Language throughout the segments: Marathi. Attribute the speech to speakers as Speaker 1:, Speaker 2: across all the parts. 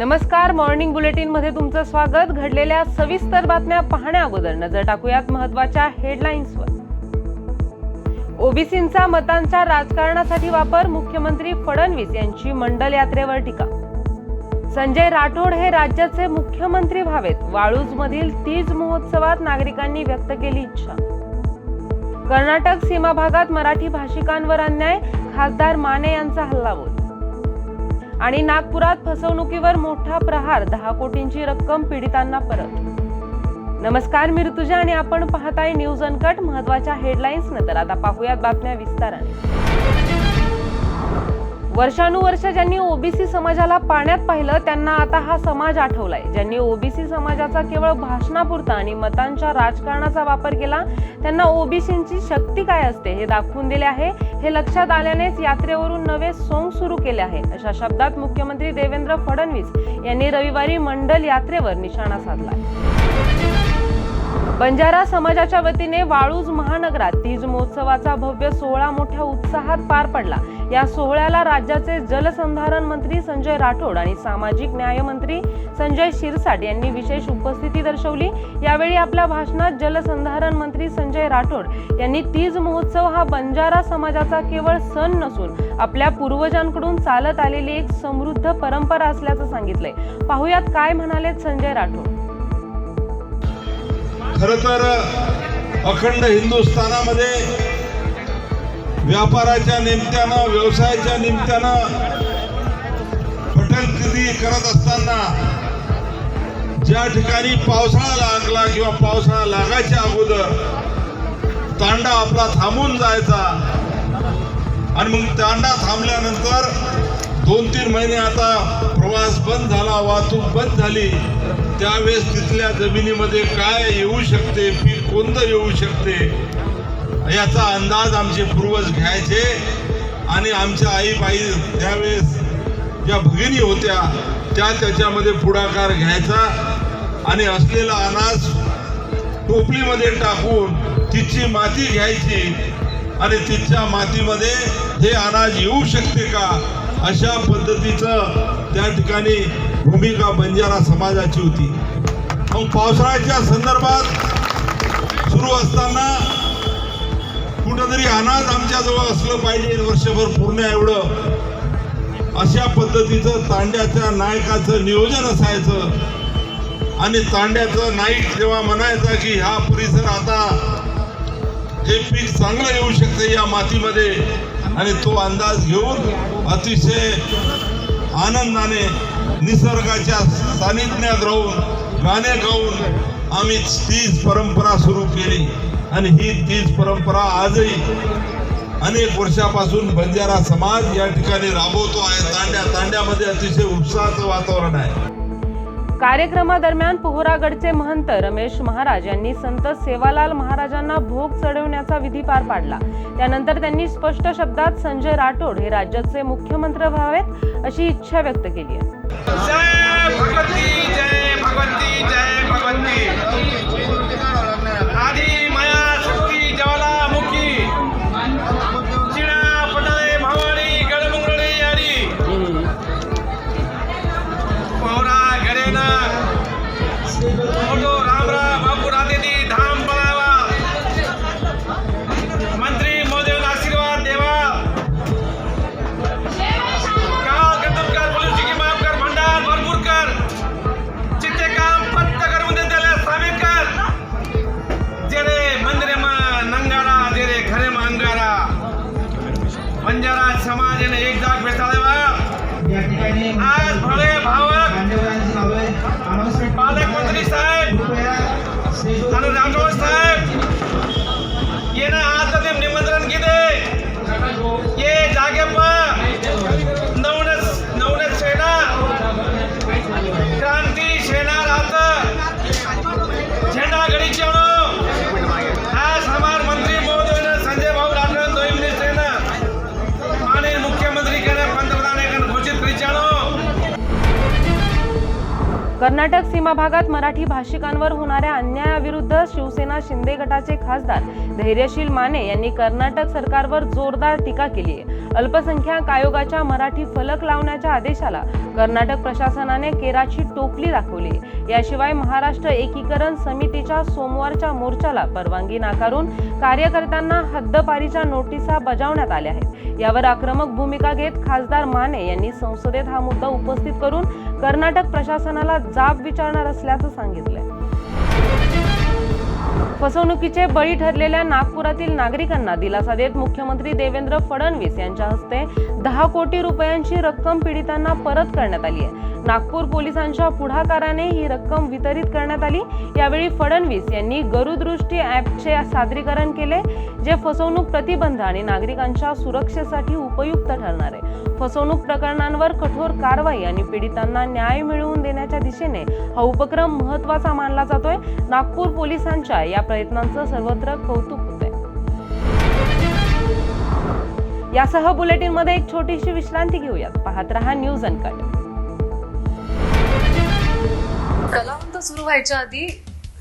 Speaker 1: नमस्कार मॉर्निंग बुलेटिनमध्ये तुमचं स्वागत. घडलेल्या सविस्तर बातम्या पाहण्या अगोदर नजर टाकूयात महत्त्वाच्या हेडलाईन्सवर ओबीसींचा मतांच्या राजकारणासाठी वापर मुख्यमंत्री फडणवीस यांची मंडल यात्रेवर टीका. संजय राठोड हे राज्याचे मुख्यमंत्री व्हावेत. वाळूज मधील तीज महोत्सवात नागरिकांनी व्यक्त केली इच्छा. कर्नाटक सीमा भागात मराठी भाषिकांवर अन्याय खासदार माने यांचा हल्ला बोल. आणि नागपुरात फसवणुकीवर मोठा प्रहार दहा कोटींची रक्कम पीडितांना परत. नमस्कार मी ऋतुजा आणि आपण पाहताय न्यूज अनकट. महत्त्वाच्या हेडलाईन्स नंतर आता पाहूयात बातम्या विस्ताराने. वर्षानुवर्ष ज्यांनी ओबीसी समाजाला पाण्यात पाहिलं त्यांना आता हा समाज आठवलाय. ज्यांनी ओबीसी समाजाचा केवळ भाषणापुरता आणि मतांच्या राजकारणाचा वापर केला त्यांना ओबीसींची शक्ती काय असते हे दाखवून दिले आहे. हे लक्षात आल्यानेच यात्रेवरून नवे सोंग सुरू केले आहे. अशा शब्दात मुख्यमंत्री देवेंद्र फडणवीस यांनी रविवारी मंडल यात्रेवर निशाणा साधला बंजारा समाजाच्या वतीने वाळूज महानगरात तीज महोत्सवाचा भव्य सोहळा मोठ्या उत्साहात पार पडला. या सोहळ्याला राज्याचे जलसंधारण मंत्री संजय राठोड आणि सामाजिक न्याय मंत्री संजय शिरसाट यांनी विशेष उपस्थिती दर्शवली. यावेळी आपल्या भाषणात जलसंधारण मंत्री संजय राठोड यांनी तीज महोत्सव हा बंजारा समाजाचा केवळ सण नसून आपल्या पूर्वजांकडून चालत आलेली एक समृद्ध परंपरा असल्याचं सांगितलंय. पाहुयात काय म्हणालेत संजय राठोड.
Speaker 2: खरं तर अखंड हिंदुस्थानामध्ये व्यापाराच्या निमित्तानं व्यवसायाच्या निमित्तानं हॉटेल करत असताना ज्या ठिकाणी पावसाळा लागला किंवा पावसाळा लागायच्या अगोदर तांडा आपला थांबून जायचा. आणि मग तांडा थांबल्यानंतर दोन तीन महिने आता प्रवास बंद झाला वाहतूक बंद झाली. त्यावेळेस तिथल्या जमिनीमध्ये काय येऊ शकते पीक कोणतं येऊ शकते याचा अंदाज आमचे पूर्वज घ्यायचे. आणि आमच्या आई बाई त्यावेळेस ज्या भगिनी होत्या त्या त्याच्यामध्ये पुढाकार घ्यायचा. आणि असलेला अनाज टोपलीमध्ये टाकून तिची माती घ्यायची. आणि तिच्या मातीमध्ये हे अनाज येऊ शकते का? अशा पद्धतीचं त्या ठिकाणी भूमिका बंजारा समाजाची होती. मग पावसाळ्याच्या संदर्भात सुरू असताना कुठंतरी अनाज आमच्याजवळ असलं पाहिजे वर्षभर पूर्ण एवढं. अशा पद्धतीचं तांड्याच्या नायकाचं नियोजन असायचं. आणि तांड्याचं नाईक जेव्हा म्हणायचा की हा परिसर आता हे पीक चांगलं येऊ शकतं या मातीमध्ये आणि तो अंदाज घेऊन अतिशय आनंदाने निसर्गाच्या सानिध्यात राहून गाणे गाऊन आम्ही तीच परंपरा सुरू केली. आणि ही तीच परंपरा आजही अनेक वर्षापासून बंजारा समाज या ठिकाणी राबवतो आहे. तांड्या तांड्यामध्ये अतिशय उत्साहाचं वातावरण आहे.
Speaker 1: कार्यक्रमादरम्यान पोहरागडचे महंत रमेश महाराज यांनी संत सेवालाल महाराजांना भोग चढवण्याचा विधी पार पाडला. त्यानंतर त्यांनी स्पष्ट शब्दात संजय राठोड हे राज्याचे मुख्यमंत्री व्हावेत अशी इच्छा व्यक्त केली आहे. कर्नाटक सीमा भागात मराठी भाषिकांवर होणाऱ्या अन्यायाविरुद्ध शिवसेना शिंदे गटाचे खासदार धैर्यशील माने यांनी कर्नाटक सरकारवर जोरदार टीका केली आहे. अल्पसंख्याक आयोगाच्या मराठी फलक लावण्याच्या आदेशाला कर्नाटक प्रशासनाने केराची टोपली दाखवली. याशिवाय महाराष्ट्र एकीकरण समितीच्या सोमवारच्या मोर्चाला परवानगी नाकारून कार्यकर्त्यांना हद्दपारीच्या नोटिसा बजावण्यात आल्या आहेत. यावर आक्रमक भूमिका घेत खासदार माने यांनी संसदेत हा मुद्दा उपस्थित करून कर्नाटक प्रशासनाला जाब विचारणार असल्याचं सांगितलंय. फसवणुकीचे बळी ठरलेल्या नागपुरातील नागरिकांना दिलासा देत मुख्यमंत्री देवेंद्र फडणवीस यांच्या हस्ते दहा कोटी रुपयांची रक्कम पीडितांना परत करण्यात आली आहे. नागपूर पोलिसांच्या पुढाकाराने ही रक्कम वितरित करण्यात आली. यावेळी फडणवीस यांनी गरुदृष्टी ॲपचे सादरीकरण केले जे फसवणूक प्रतिबंध आणि नागरिकांच्या सुरक्षेसाठी उपयुक्त ठरणार आहे. फसवणूक प्रकरणांवर कठोर कारवाई आणि पीडितांना न्याय मिळवून देण्याच्या दिशेने हा उपक्रम महत्त्वाचा मानला जातोय. नागपूर पोलिसांच्या या प्रयत्नांचं सर्वत्र कौतुक होत आहे यासह बुलेटिनमध्ये एक छोटीशी विश्रांती घेऊयात. पाहत रहा न्यूज अनकट.
Speaker 3: कलावंत सुरू व्हायच्या आधी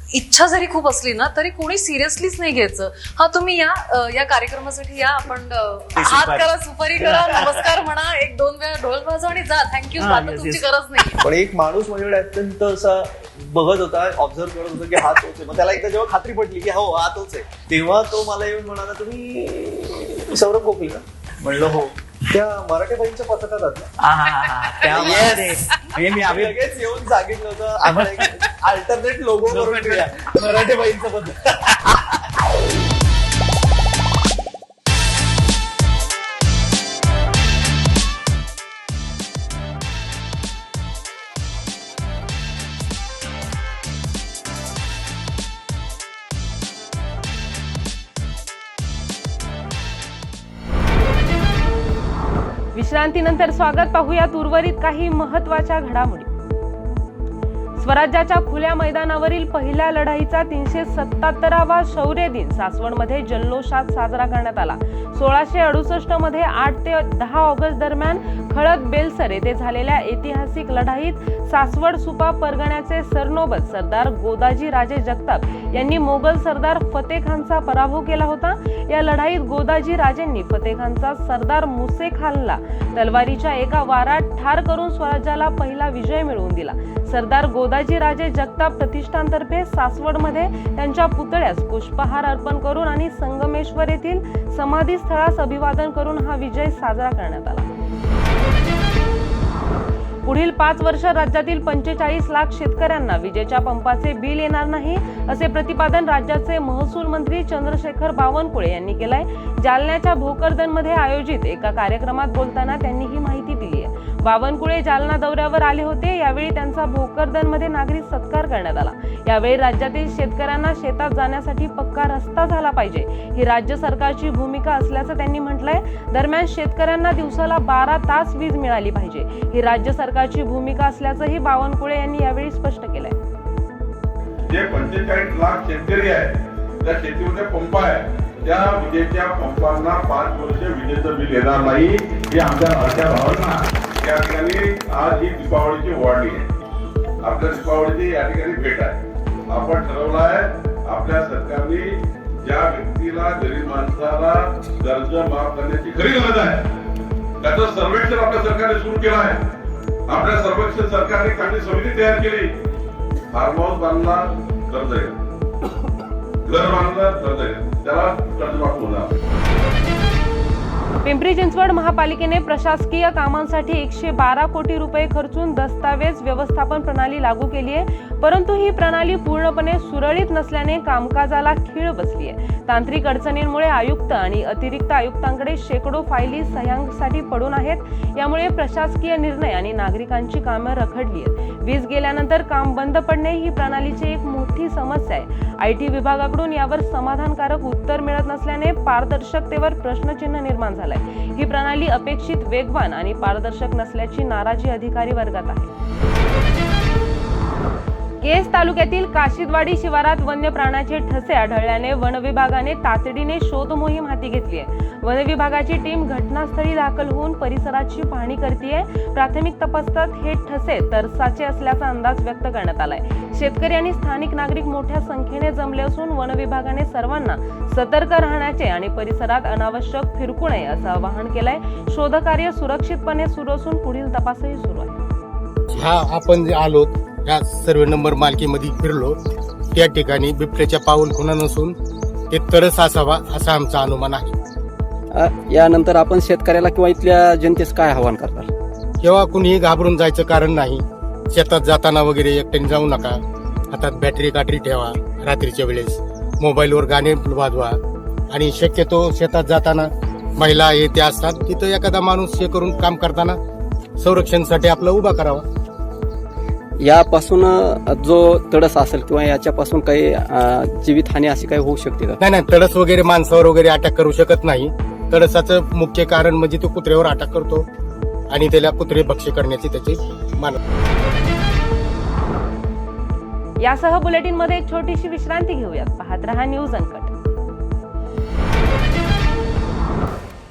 Speaker 3: इच्छा जरी खूप असली ना तरी कोणी सिरियसलीच नाही घ्यायचं. हा तुम्ही या अ, या कार्यक्रमासाठी या आपण अ, हात करा सुपारी करा नमस्कार म्हणा एक दोन वेळा ढोल वाजवा आणि जा. थँक्यू
Speaker 4: हा, yes,
Speaker 3: तुमची
Speaker 4: yes.
Speaker 3: गरज नाही
Speaker 4: पण एक माणूस माझ्याकडे अत्यंत असा बघत होता ऑब्झर्व करत होता की हा तोच आहे. मग त्याला एकदा जेव्हा खात्री पडली की हो हा तोच आहे तेव्हा तो मला येऊन म्हणाला तुम्ही सौरभ गोखले का? म्हणलं हो. त्या मराठी बाईंच्या पथकात आहात ना?
Speaker 5: त्यामुळे म्हणजे मी
Speaker 4: आम्ही लगेच येऊन सांगितलं होतं आम्हाला अल्टरनेट लोगो करून ठेवूया. मराठी बाईंचं
Speaker 1: विश्रांतीनंतर स्वागत पाहूयात उर्वरित काही महत्त्वाच्या घडामोडी. स्वराज्याच्या खुल्या मैदानावरील पहिल्या लढाईचा तीनशे सत्ताहत्तरावा शौर्य दिन सासवडमध्ये जल्लोषात साजरा करण्यात आला. सोळाशे अडुसष्टमध्ये आठ ते दहा ऑगस्ट दरम्यान खळद बेलसर येथे झालेल्या ऐतिहासिक लढाईत सासवड सुपा परगण्याचे सरनोबत सरदार गोदाजी राजे जगताप यांनी मोगल सरदार फतेह खानचा पराभव केला होता. या लढाईत गोदाजी राजेंनी फतेह खानचा सरदार मुसे खानला तलवारीच्या एका वारात ठार करून स्वराज्याला पहिला विजय मिळवून दिला. सरदार गोदाजी राजे जगताप प्रतिष्ठानतर्फे सासवडमध्ये त्यांच्या पुतळ्यास पुष्पहार अर्पण करून आणि संगमेश्वर येथील समाधी स्थळास अभिवादन करून हा विजय साजरा करण्यात आला. पुढील पाच वर्ष राज्यातील पंचेचाळीस लाख शेतकऱ्यांना विजेच्या पंपाचे बिल येणार नाही असे प्रतिपादन राज्याचे महसूल मंत्री चंद्रशेखर बावनकुळे यांनी केलंय. जालन्याच्या भोकरदनमध्ये आयोजित एका कार्यक्रमात बोलताना त्यांनी ही माहिती दिली. बावनकुळे जालना दौऱ्यावर आले होते. यावेळी त्यांचा भोकरदनमध्ये नागरिक सत्कार करण्यात आला. यावेळी राज्यातील शेतकऱ्यांना शेतात जाण्यासाठी पक्का रस्ता झाला पाहिजे. ही राज्य सरकारची भूमिका असल्याचं त्यांनी म्हटलंय. दरम्यान शेतकऱ्यांना दिवसाला बारा तास वीज मिळाली पाहिजे. ही राज्य सरकारची भूमिका असल्याचंही बावनकुळे यांनी यावेळी स्पष्ट केलंय.
Speaker 2: जे पंचेचाळीस लाख शेतकरी आहे त्या शेतीमध्ये पंप आहे त्या विजेच्या पंपांना पाच वर्ष विजेचं बिल येणार नाही. हे आमच्या भावना या ठिकाणी आज ही दीपावलीची वाढली. आहे आपल्या दीपावलीची या ठिकाणी भेट आहे. आपण ठरवलं आहे आपल्या सरकारने ज्या व्यक्तीला गरीब माणसाला कर्ज माफ करण्याची खरी गरज आहे त्याचं सर्वेक्षण आपल्या सरकारने सुरू केलं आहे. आपल्या सर्वेक्षण सरकारने चांगली समिती तयार केली. फार्म हाऊस बांधला कर्ज घर बांधलं कर्ज त्याला कर्ज माफ होणार.
Speaker 1: पिंपरी चिंचवड महापालिकेने प्रशासकीय कामांसाठी एकशे बारा कोटी रुपये खर्चून दस्तावेज व्यवस्थापन प्रणाली लागू केली आहे. परंतु ही प्रणाली पूर्णपणे सुरळीत नसल्याने कामकाजाला खीळ बसली आहे. तांत्रिक अडचणींमुळे आयुक्त आणि अतिरिक्त आयुक्तांकडे शेकडो फायली सह्यांसाठी पडून आहेत. यामुळे प्रशासकीय निर्णय आणि नागरिकांची कामं रखडली आहेत. वीज गेल्यानंतर काम बंद पडणे ही प्रणालीची एक मोठी समस्या आहे. आय टी विभागाकडून यावर समाधानकारक उत्तर मिळत नसल्याने पारदर्शकतेवर प्रश्नचिन्ह निर्माण झालंय. ही प्रणाली अपेक्षित वेगवान आणि पारदर्शक नसल्याची नाराजी अधिकारी वर्गात आहे. केस तालुक्यातील काशीदवाडी शिवारात वन्य प्राण्याचे ठसे आढळल्याने वन विभागाने तातडीने शोध मोहीम हाती घेतली आहे. वन विभागाची टीम घटनास्थळी दाखल होऊन परिसराची पाहणी करते प्राथमिक तपासात हे ठसे तरसाचे असल्याचा अंदाज व्यक्त करण्यात आलाय. शेतकरी आणि स्थानिक नागरिक मोठ्या संख्येने जमले असून वन विभागाने सर्वांना सतर्क राहण्याचे आणि परिसरात अनावश्यक फिरकू नये असं आवाहन केलंय. शोधकार्य सुरक्षितपणे सुरू असून पुढील तपासही सुरू आहे.
Speaker 6: हा आपण जे आलोत या सर्व नंबर मालकीमध्ये फिरलो. त्या ठिकाणी बिबट्याच्या पाऊल खुणा नसून ते तरस असावा असा आमचा अनुमान आहे.
Speaker 7: यानंतर आपण शेतकऱ्याला किंवा इथल्या जनतेस काय आवाहन करताल
Speaker 6: केव्हा कुणीही घाबरून जायचं कारण नाही. शेतात जाताना वगैरे एकट्याने जाऊ नका. हातात बॅटरी काटरी ठेवा. रात्रीच्या वेळेस मोबाईलवर गाणे वाजवा. आणि शक्यतो शेतात जाताना महिला हे ते असतात तिथं एखादा माणूस हे करून काम करताना संरक्षणासाठी आपलं उभा करावा.
Speaker 7: यापासून जो तडस असेल किंवा याच्यापासून काही जीवितहानी अशी काही होऊ शकते का?
Speaker 6: नाही नाही तडस वगैरे माणसावर वगैरे अटॅक करू शकत नाही. तडसाचं मुख्य कारण म्हणजे तो कुत्र्यावर अटॅक करतो आणि त्याला कुत्रे भक्ष्य करण्याची त्याची मान
Speaker 1: यासह बुलेटिनमध्ये एक छोटीशी विश्रांती घेऊयात. पाहत रहा न्यूज अनकट.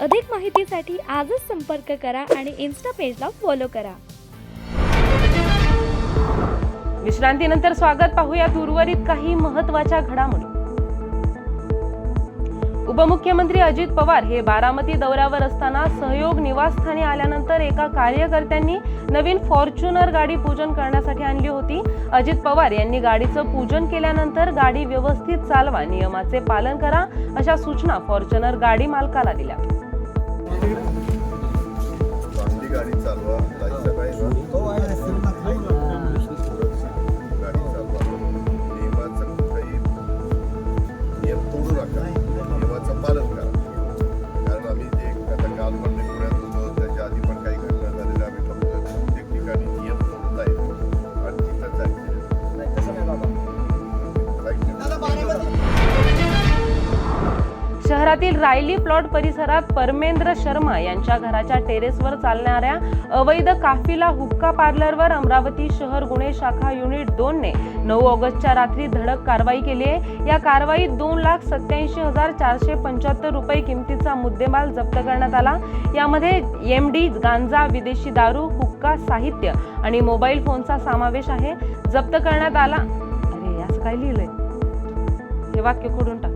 Speaker 8: अधिक माहितीसाठी आजच संपर्क करा आणि इन्स्टा पेजला फॉलो करा.
Speaker 1: विश्रांतीनंतर स्वागत. पाहूयात उर्वरित काही महत्त्वाच्या घडामोडी. उपमुख्यमंत्री अजित पवार हे बारामती दौऱ्यावर असताना सहयोग निवासस्थानी आल्यानंतर एका कार्यकर्त्यांनी नवीन फॉर्च्युनर गाडी पूजन करण्यासाठी आणली होती. अजित पवार यांनी गाडीचं पूजन केल्यानंतर गाडी व्यवस्थित चालवा नियमाचे पालन करा अशा सूचना फॉर्च्युनर गाडी मालकाला दिल्या. शहरातील रायली प्लॉट परिसरात परमेंद्र शर्मा यांच्या घराच्या टेरेसवर चालणाऱ्या अवैध काफिला हुक्का पार्लरवर अमरावती शहर गुन्हे शाखा युनिट दोनने नऊ ऑगस्टच्या रात्री धडक कारवाई केली आहे. या कारवाईत दोन लाख सत्याऐंशी हजार चारशे पंच्याहत्तर रुपये किमतीचा मुद्देमाल जप्त करण्यात आला. यामध्ये एम डी गांजा विदेशी दारू हुक्का साहित्य आणि मोबाईल फोनचा समावेश आहे. जप्त करण्यात आला. अरे असं काय लिहिलंय? हे वाक्य खोडून टाक?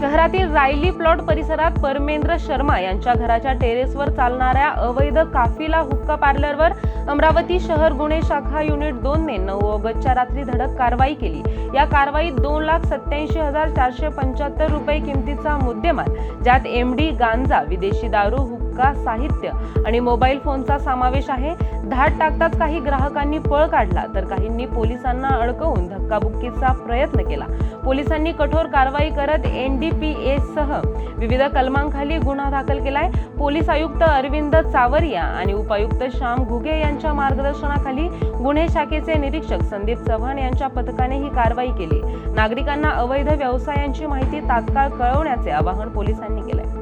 Speaker 1: शहरातील रायली प्लॉट परिसरात परमेंद्र शर्मा यांच्या घराच्या टेरेसवर चालणाऱ्या अवैध काफिला हुक्का पार्लरवर अमरावती शहर गुन्हे शाखा युनिट दोनने नऊ ऑगस्टच्या रात्री धडक कारवाई केली. या कारवाईत दोन लाख सत्याऐंशी हजार चारशे पंच्याहत्तर रुपये किमतीचा मुद्देमाल ज्यात एम डी गांजा विदेशी दारू हुक्का साहित्य? आणि मोबाईल फोनचा समावेश आहे. धाड टाकताच काही ग्राहकांनी पळ काढला तर काहींनी पोलिसांना अडकवून धक्काबुक्कीचा प्रयत्न केला. पोलिसांनी कठोर कारवाई करत एन डी पी एसह सह विविध कलमांखाली गुन्हा दाखल केलाय. पोलीस आयुक्त अरविंद चावरिया आणि उपायुक्त श्याम घुगे यांच्या मार्गदर्शनाखाली गुन्हे शाखेचे निरीक्षक संदीप चव्हाण यांच्या पथकाने ही कारवाई केली. नागरिकांना अवैध व्यवसायांची माहिती तात्काळ कळवण्याचे आवाहन पोलिसांनी केलंय.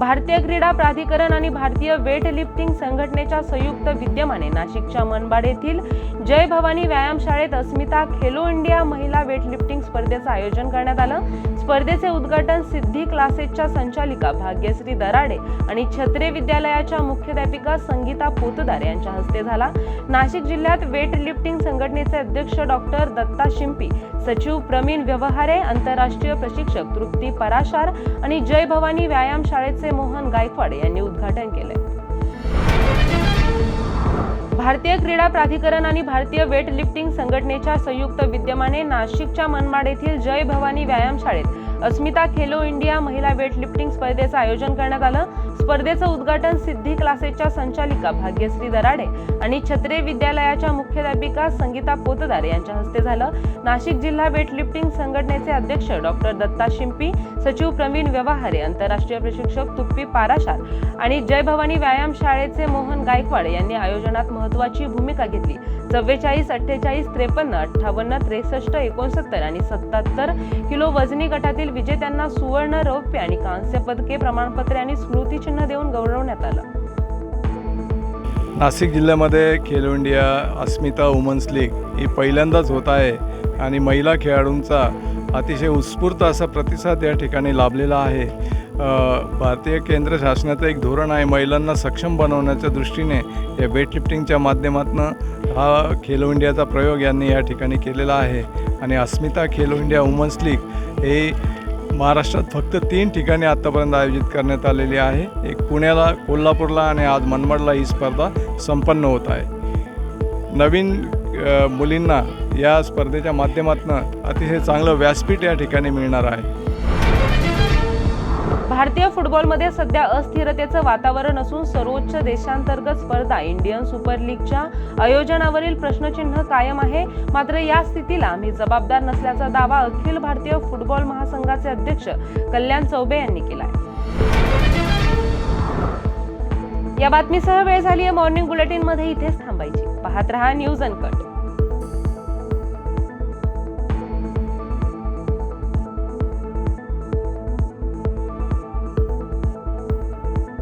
Speaker 1: भारतीय क्रीडा प्राधिकरण आणि भारतीय वेट लिफ्टिंग संघटनेच्या संयुक्त विद्यमाने नाशिकच्या मनबाड येथील जय भवानी व्यायामशाळेत अस्मिता खेलो इंडिया महिला वेट लिफ्टिंग स्पर्धेचं आयोजन करण्यात आलं. स्पर्धेचे उद्घाटन सिद्धी क्लासेसच्या संचालिका भाग्यश्री दराडे आणि छत्रे विद्यालयाच्या मुख्याध्यापिका संगीता पोतदार यांच्या हस्ते झाला. नाशिक जिल्ह्यात वेट लिफ्टिंग संघटनेचे अध्यक्ष डॉक्टर दत्ता शिंपी सचिव प्रवीण व्यवहारे आंतरराष्ट्रीय प्रशिक्षक तृप्ती पराशार आणि जय भवानी व्यायाम शाळेचे मोहन गायकवाड यांनी उद्घाटन केले. भारतीय क्रीडा प्राधिकरण आणि भारतीय वेट लिफ्टिंग संघटनेच्या संयुक्त विद्यमाने नाशिकच्या मनमाड येथील जय भवानी व्यायाम शाळेत अस्मिता खेलो इंडिया महिला वेटलिफ्टिंग स्पर्धेचं आयोजन करण्यात आलं. स्पर्धेचं उद्घाटन सिद्धी क्लासेसच्या संचालिका भाग्यश्री दराडे आणि छत्रे विद्यालयाच्या मुख्याध्यापिका संगीता पोतदार यांच्या हस्ते झालं. नाशिक जिल्हा वेटलिफ्टिंग संघटनेचे अध्यक्ष डॉक्टर दत्ता शिंपी सचिव प्रवीण व्यवहारे आंतरराष्ट्रीय प्रशिक्षक तुप्पी पाराशार आणि जय भवानी व्यायाम शाळेचे मोहन गायकवाड यांनी आयोजनात महत्वाची भूमिका घेतली. चव्वेचाळीस अठ्ठेचाळीस त्रेपन्न अठ्ठावन्न त्रेसष्ट एकोणसत्तर आणि सत्याहत्तर किलो वजनी गटातील विजेत्यांना सुवर्ण रौप्य आणि कांस्य पदके प्रमाणपत्रे आणि चिन्ह देऊन गौरवण्यात आलं.
Speaker 9: नाशिक जिल्ह्यामध्ये Khelo India Asmita women's league ही पहिल्यांदाच होत आहे आणि महिला खेळाडूंचा अतिशय उत्स्फूर्त असा प्रतिसाद या ठिकाणी लाभलेला आहे. भारतीय केंद्र शासनाचं एक धोरण आहे महिलांना सक्षम बनवण्याच्या दृष्टीने या वेटलिफ्टिंगच्या माध्यमातून हा खेलो इंडियाचा प्रयोग यांनी या ठिकाणी केलेला आहे. आणि Asmita Khelo India women's league हे महाराष्ट्रात फक्त तीन ठिकाणी आत्तापर्यंत आयोजित करण्यात आलेली आहे. एक पुण्याला कोल्हापूरला आणि आज मनमाडला ही स्पर्धा संपन्न होत आहे. नवीन मुलींना या स्पर्धेच्या माध्यमातून अतिशय चांगलं व्यासपीठ या ठिकाणी मिळणार आहे.
Speaker 1: भारतीय फुटबॉलमध्ये सध्या अस्थिरतेचं वातावरण असून सर्वोच्च देशांतर्गत स्पर्धा इंडियन सुपर लीगच्या आयोजनावरील प्रश्नचिन्ह कायम आहे. मात्र या स्थितीला आम्ही जबाबदार नसल्याचा दावा अखिल भारतीय फुटबॉल महासंघाचे अध्यक्ष कल्याण चौबे यांनी केलाय. या बातमीसह वेळ झाली आहे मॉर्निंग बुलेटिनमध्ये इथेच थांबायची. पाहत रहा न्यूज अनकट.